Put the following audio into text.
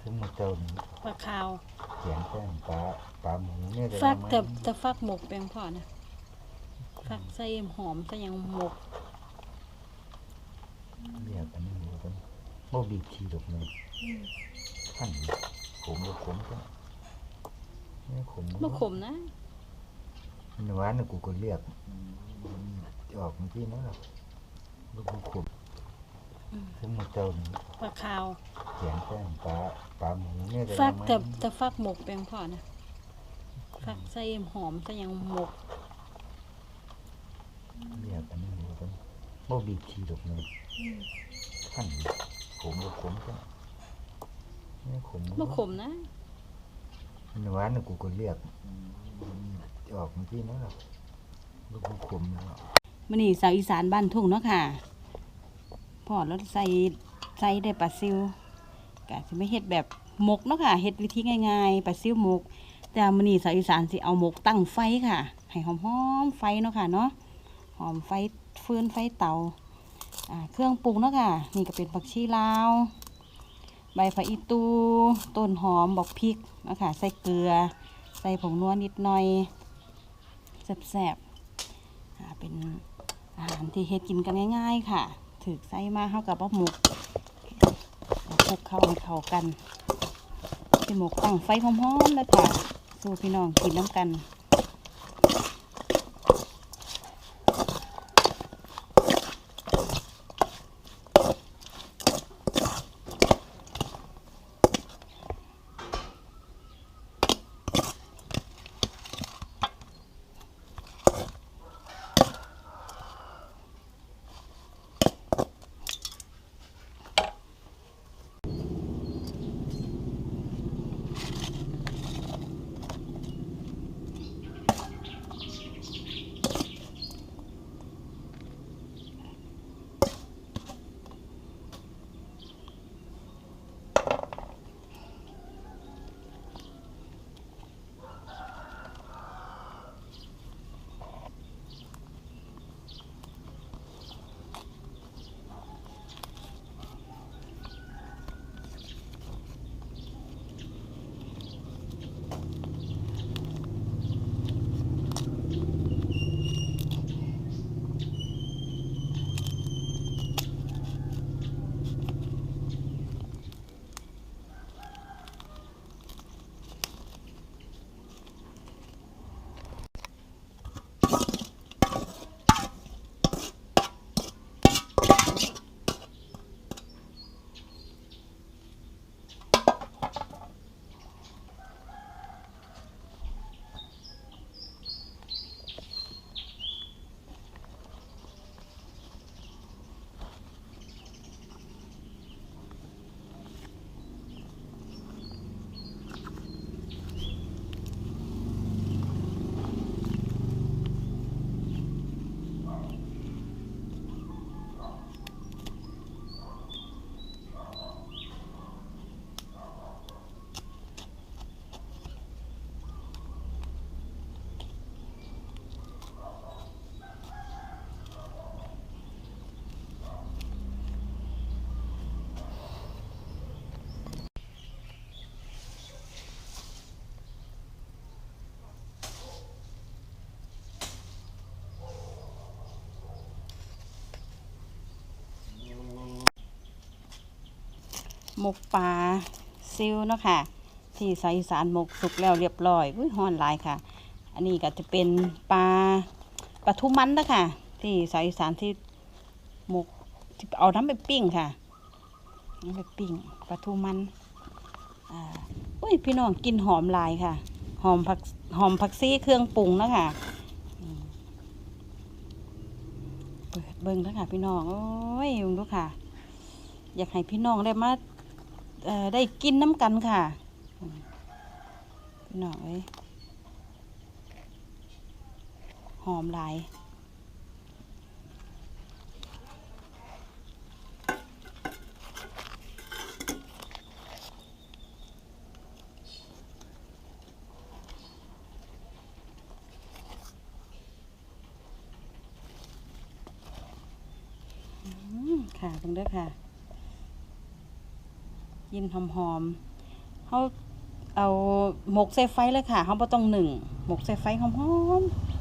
ถึงมาเจ้านี่ปลาขาวเขียนแป้งปลาปลาหมูเนี่ยได้ฟักไหมแต่แต่ฟักหมกแปลงพ่อนะฟักใส่หอมใส่หยังหมกเรียกอันนี้มันเป็นบ่บีบขี้ดอกเลยขั้นขมบ่ขมก็ไม่ขมบ่ขมนะมันหวานน่ะกูก็เรียกออกเมื่อกี้นะหรอกบ่บ่ขมถึงมาเจ้านี่ปลาขาว เขียนแป้งปลาปลาหมูเนี่ยได้ฟักไหมแต่แต่ฟักหมกแปลงพ่อนะฟักใส่หอมใส่หยังหมกเรียกอันนี้มันเป็นบ่บีบขี้ดอกเลยขั้นขมบ่ขมก็ไม่ขมบ่ขมนะมันหวานน่ะกูก็เรียกออกเมื่อกี้นะหรอกบ่บ่ขมแล้วมื้อนี้สาวอีสานบ้านทุ่งเนาะค่ะพ่อรถใส่ใส่ได้ปลาซิว ก็สิไม่เฮ็ดแบบหมกเนาะค่ะเฮ็ดวิธีง่ายๆปลาซิวหมก แต่มื้อนี้สาวอีสานสิเอาหมกตั้งไฟค่ะ ให้หอมๆไฟเนาะค่ะเนาะหอมไฟฟืนไฟเตาอ่าเครื่องปรุงเนาะค่ะ นี่ก็เป็นผักชีลาว ใบผักอีตู ต้นหอมบอกพริกเนาะค่ะ ใส่เกลือ ใส่ผงนัวนิดหน่อยแซ่บๆเป็นอาหารที่เฮ็ดกินกันง่าย ๆ ค่ะ ถือใส่มาเข้ากับว่าหมก ลุกเข้าให้เข้ากันพี่หมกตั้งไฟหอมๆแล้วค่ะ สู่พี่น้องกินน้ำกัน หมกปลาซิวเนาะค่ะ ที่ใสายอีสานหมกสุกแล้วเรียบร้อยอุ้ยฮ้อนหลายค่ะ อันนี้ก็จะเป็นปลาปลาทูมันนะคะที่ใสายอีสานที่หมกที่เอาน้ำไปปิ้งค่ะน้ำไปปิ้งปลาทูมันอ่าอุ้ยพี่น้องกินหอมลายค่ะ หอมผักหอมผักซี่เครื่องปรุงนะคะเปิดเบิ้งแล้วค่ะพี่น้อง โอ้ยดูดูค่ะ อยากให้พี่น้องได้มา ได้กินน้ำกันค่ะอืมพี่อยหอมหลายค่ะตรงเด้อค่ะ ยินหอมๆเขาเอาหมกใส่ไฟเลยค่ะเขาบ่ต้องหนึ่งหมกใส่ไฟหอมๆ